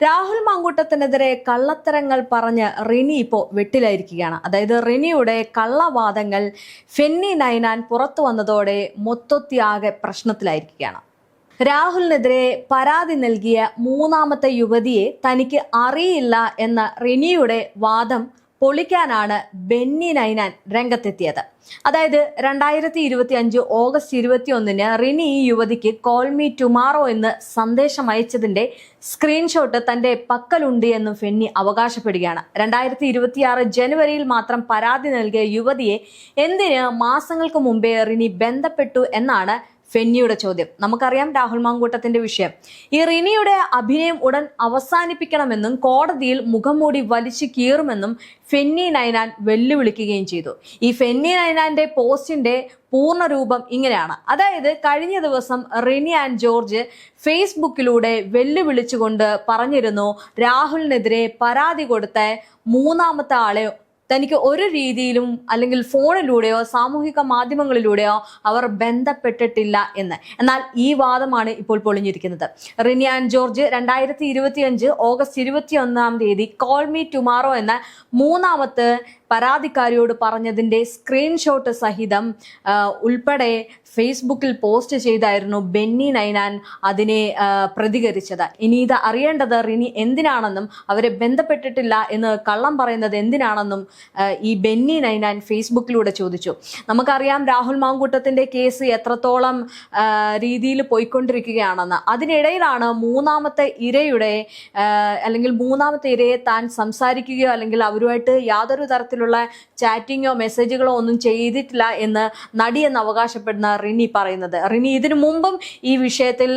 രാഹുൽ മങ്കൂട്ടത്തിനെതിരെ കള്ളത്തരങ്ങൾ പറഞ്ഞ് റിനി ഇപ്പോൾ വെട്ടിലായിരിക്കുകയാണ്. അതായത് റിനിയുടെ കള്ളവാദങ്ങൾ ഫെന്നി നൈനാൻ പുറത്തു വന്നതോടെ മൊത്തത്തിയാകെ പ്രശ്നത്തിലായിരിക്കുകയാണ്. രാഹുലിനെതിരെ പരാതി നൽകിയ മൂന്നാമത്തെ യുവതിയെ തനിക്ക് അറിയില്ല എന്ന റിനിയുടെ വാദം പൊളിക്കാനാണ് ബെന്നി നൈനാൻ രംഗത്തെത്തിയത്. അതായത് രണ്ടായിരത്തി ഇരുപത്തി അഞ്ച് ഓഗസ്റ്റ് ഇരുപത്തി ഒന്നിന് റിനി ഈ യുവതിക്ക് കോൾ മീ ടുമാറോ എന്ന് സന്ദേശം അയച്ചതിന്റെ സ്ക്രീൻഷോട്ട് തന്റെ പക്കലുണ്ട് എന്നും ഫെന്നി അവകാശപ്പെടുകയാണ്. രണ്ടായിരത്തി ഇരുപത്തിയാറ് ജനുവരിയിൽ മാത്രം പരാതി നൽകിയ യുവതിയെ എന്തിന് മാസങ്ങൾക്ക് മുമ്പേ റിനി ബന്ധപ്പെട്ടു എന്നാണ് ഫെന്നിയുടെ ചോദ്യം. നമുക്കറിയാം രാഹുൽ മാങ്കൂട്ടത്തിന്റെ വിഷയം. ഈ റിനിയുടെ അഭിനയം ഉടൻ അവസാനിപ്പിക്കണമെന്നും കോടതിയിൽ മുഖംമൂടി വലിച്ചു കീറുമെന്നും ഫെന്നി നൈനാൻ വെല്ലുവിളിക്കുകയും ചെയ്തു. ഈ ഫെന്നി നൈനാന്റെ പോസ്റ്റിന്റെ പൂർണ രൂപം ഇങ്ങനെയാണ്. അതായത് കഴിഞ്ഞ ദിവസം റിനി ആൻഡ് ജോർജ് ഫേസ്ബുക്കിലൂടെ വെല്ലുവിളിച്ചുകൊണ്ട് പറഞ്ഞിരുന്നു രാഹുലിനെതിരെ പരാതി കൊടുത്ത മൂന്നാമത്തെ ആളെ തനിക്ക് ഒരു രീതിയിലും അല്ലെങ്കിൽ ഫോണിലൂടെയോ സാമൂഹിക മാധ്യമങ്ങളിലൂടെയോ അവർ ബന്ധപ്പെട്ടിട്ടില്ല എന്ന്. എന്നാൽ ഈ വാദമാണ് ഇപ്പോൾ പൊളിഞ്ഞിരിക്കുന്നത്. റിനി ആൻഡ് ജോർജ് രണ്ടായിരത്തി ഇരുപത്തിയഞ്ച് ഓഗസ്റ്റ് ഇരുപത്തി ഒന്നാം തീയതി കോൾ മീ ടുമാറോ എന്ന മൂന്നാമത്തെ പരാതിക്കാരിയോട് പറഞ്ഞതിന്റെ സ്ക്രീൻഷോട്ട് സഹിതം ഉൾപ്പെടെ ഫേസ്ബുക്കിൽ പോസ്റ്റ് ചെയ്തായിരുന്നു ബെന്നി നൈനാൻ അതിനെ പ്രതികരിച്ചത്. ഇനി ഇത് അറിയേണ്ടത് റിനി എന്തിനാണെന്നും അവരെ ബന്ധപ്പെട്ടിട്ടില്ല എന്ന് കള്ളം പറയുന്നത് എന്തിനാണെന്നും ഈ ബെന്നി നൈനാൻ ഫേസ്ബുക്കിലൂടെ ചോദിച്ചു. നമുക്കറിയാം രാഹുൽ മാങ്കൂട്ടത്തിന്റെ കേസ് എത്രത്തോളം രീതിയിൽ പോയിക്കൊണ്ടിരിക്കുകയാണെന്ന്. അതിനിടയിലാണ് മൂന്നാമത്തെ ഇരയുടെ അല്ലെങ്കിൽ മൂന്നാമത്തെ ഇരയെ താൻ സംസാരിക്കുകയോ അല്ലെങ്കിൽ അവരുമായിട്ട് യാതൊരു തരത്തിലുള്ള ചാറ്റിങ്ങോ മെസ്സേജുകളോ ഒന്നും ചെയ്തിട്ടില്ല എന്ന് നടിയെന്ന് അവകാശപ്പെടുന്ന റിനി പറയുന്നത്. റിനി ഇതിനു മുമ്പും ഈ വിഷയത്തിൽ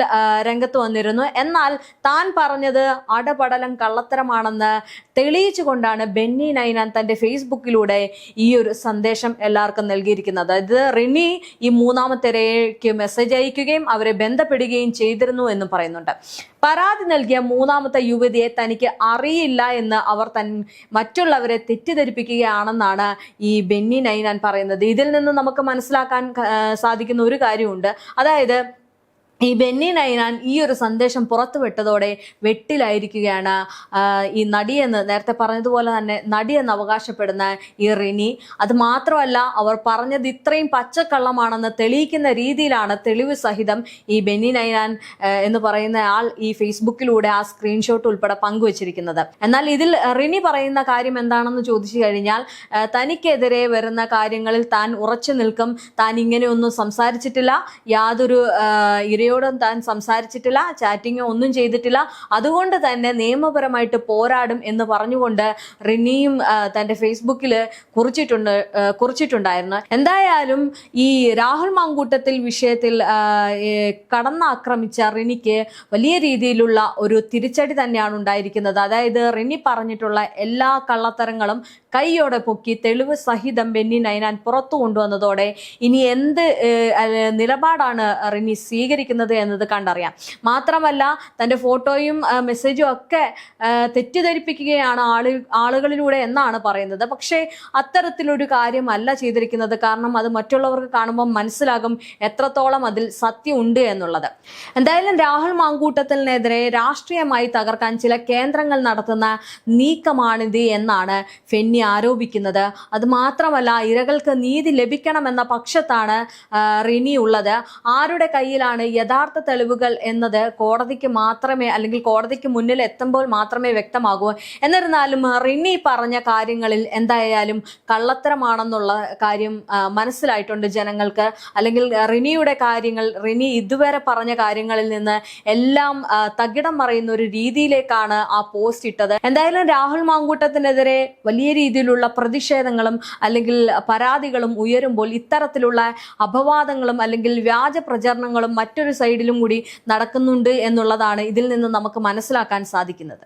രംഗത്ത് വന്നിരുന്നു. എന്നാൽ താൻ പറഞ്ഞത് അടപടലം കള്ളത്തരമാണെന്ന് തെളിയിച്ചുകൊണ്ടാണ് ബെന്നി നൈനാൻ തന്റെ ഫേസ്ബുക്കിലൂടെ ഈ ഒരു സന്ദേശം എല്ലാവർക്കും നൽകിയിരിക്കുന്നത്. ഇത് റിനി ഈ മൂന്നാമത്തെ ഇരയ്ക്ക് മെസ്സേജ് അയക്കുകയും അവരെ ബന്ധപ്പെടുകയും ചെയ്തിരുന്നു എന്ന് പറയുന്നുണ്ട്. പരാതി നൽകിയ മൂന്നാമത്തെ യുവതിയെ തനിക്ക് അറിയില്ല എന്ന് അവർ തൻ മറ്റുള്ളവരെ തെറ്റിദ്ധരിപ്പിക്കുകയാണെന്നാണ് ഈ ബെന്നി നൈനാൻ പറയുന്നത്. ഇതിൽ നിന്ന് നമുക്ക് മനസ്സിലാക്കാൻ സാധിക്കുന്ന ഒരു കാര്യമുണ്ട്. അതായത് ഈ ബെന്നി നൈനാൻ ഈ ഒരു സന്ദേശം പുറത്തുവിട്ടതോടെ വെട്ടിലായിരിക്കുകയാണ്. ഈ നടിയെന്ന് നേരത്തെ പറഞ്ഞതുപോലെ തന്നെ നടിയെന്ന് അവകാശപ്പെടുന്ന ഈ റിനി. അത് മാത്രമല്ല അവർ പറഞ്ഞത് ഇത്രയും പച്ചക്കള്ളമാണെന്ന് തെളിയിക്കുന്ന രീതിയിലാണ് തെളിവ് സഹിതം ഈ ബെന്നി നൈനാൻ എന്ന് പറയുന്ന ആൾ ഈ ഫേസ്ബുക്കിലൂടെ ആ സ്ക്രീൻഷോട്ട് ഉൾപ്പെടെ പങ്കുവച്ചിരിക്കുന്നത്. എന്നാൽ ഇതിൽ റിനി പറയുന്ന കാര്യം എന്താണെന്ന് ചോദിച്ചു കഴിഞ്ഞാൽ തനിക്കെതിരെ വരുന്ന കാര്യങ്ങളിൽ താൻ ഉറച്ചു നിൽക്കും താൻ ഇങ്ങനെയൊന്നും സംസാരിച്ചിട്ടില്ല. യാതൊരു ഇരയോടും താൻ സംസാരിച്ചിട്ടില്ല ചാറ്റിങ്ങോ ഒന്നും ചെയ്തിട്ടില്ല. അതുകൊണ്ട് തന്നെ നിയമപരമായിട്ട് പോരാടും എന്ന് പറഞ്ഞുകൊണ്ട് റിനിയും തന്റെ ഫേസ്ബുക്കിൽ കുറിച്ചിട്ടുണ്ട് കുറിച്ചിട്ടുണ്ടായിരുന്നു. എന്തായാലും ഈ രാഹുൽ മാങ്കൂട്ടത്തിൽ വിഷയത്തിൽ കടന്നാക്രമിച്ച റിനിക്ക് വലിയ രീതിയിലുള്ള ഒരു തിരിച്ചടി തന്നെയാണ് ഉണ്ടായിരിക്കുന്നത്. അതായത് റിനി പറഞ്ഞിട്ടുള്ള എല്ലാ കള്ളത്തരങ്ങളും കൈയോടെ പൊക്കി തെളിവ് സഹിതം ബെന്നി നൈനാൻ പുറത്തു കൊണ്ടുവന്നതോടെ ഇനി എന്ത് നിലപാടാണ് റിനി സ്വീകരിക്കുന്നത് എന്നത് കണ്ടറിയാം. മാത്രമല്ല തന്റെ ഫോട്ടോയും മെസ്സേജും ഒക്കെ തെറ്റിദ്ധരിപ്പിക്കുകയാണ് ആളു ആളുകളിലൂടെ എന്നാണ് പറയുന്നത്. പക്ഷേ അത്തരത്തിലൊരു കാര്യമല്ല ചെയ്തിരിക്കുന്നത്. കാരണം അത് മറ്റുള്ളവർക്ക് കാണുമ്പോൾ മനസ്സിലാകും എത്രത്തോളം അതിൽ സത്യം ഉണ്ട് എന്നുള്ളത്. എന്തായാലും രാഹുൽ മാങ്കൂട്ടത്തിനെതിരെ രാഷ്ട്രീയമായി തകർക്കാൻ ചില കേന്ദ്രങ്ങൾ നടത്തുന്ന നീക്കമാണിത് എന്നാണ് ഫെന്നി ആരോപിക്കുന്നത്. അത് മാത്രമല്ല ഇരകൾക്ക് നീതി ലഭിക്കണമെന്ന പക്ഷത്താണ് റിനി ഉള്ളത്. ആരുടെ കയ്യിലാണ് യഥാർത്ഥ തെളിവുകൾ എന്നത് കോടതിക്ക് മാത്രമേ അല്ലെങ്കിൽ കോടതിക്ക് മുന്നിൽ എത്തുമ്പോൾ മാത്രമേ വ്യക്തമാകൂ. എന്നിരുന്നാലും റിനി പറഞ്ഞ കാര്യങ്ങളിൽ എന്തായാലും കള്ളത്തരമാണെന്നുള്ള കാര്യം മനസ്സിലായിട്ടുണ്ട് ജനങ്ങൾക്ക്. അല്ലെങ്കിൽ റിനിയുടെ കാര്യങ്ങൾ റിനി ഇതുവരെ പറഞ്ഞ കാര്യങ്ങളിൽ നിന്ന് എല്ലാം തകിടം മറയുന്ന ഒരു രീതിയിലേക്കാണ് ആ പോസ്റ്റ് ഇട്ടത്. എന്തായാലും രാഹുൽ മാങ്കൂട്ടത്തിനെതിരെ വലിയ രീതിയിലുള്ള പ്രതിഷേധങ്ങളും അല്ലെങ്കിൽ പരാതികളും ഉയരുമ്പോൾ ഇത്തരത്തിലുള്ള അപവാദങ്ങളും അല്ലെങ്കിൽ വ്യാജ പ്രചരണങ്ങളും മറ്റൊരു സൈഡിലും കൂടി നടക്കുന്നുണ്ട് എന്നുള്ളതാണ് ഇതിൽ നിന്ന് നമുക്ക് മനസ്സിലാക്കാൻ സാധിക്കുന്നത്.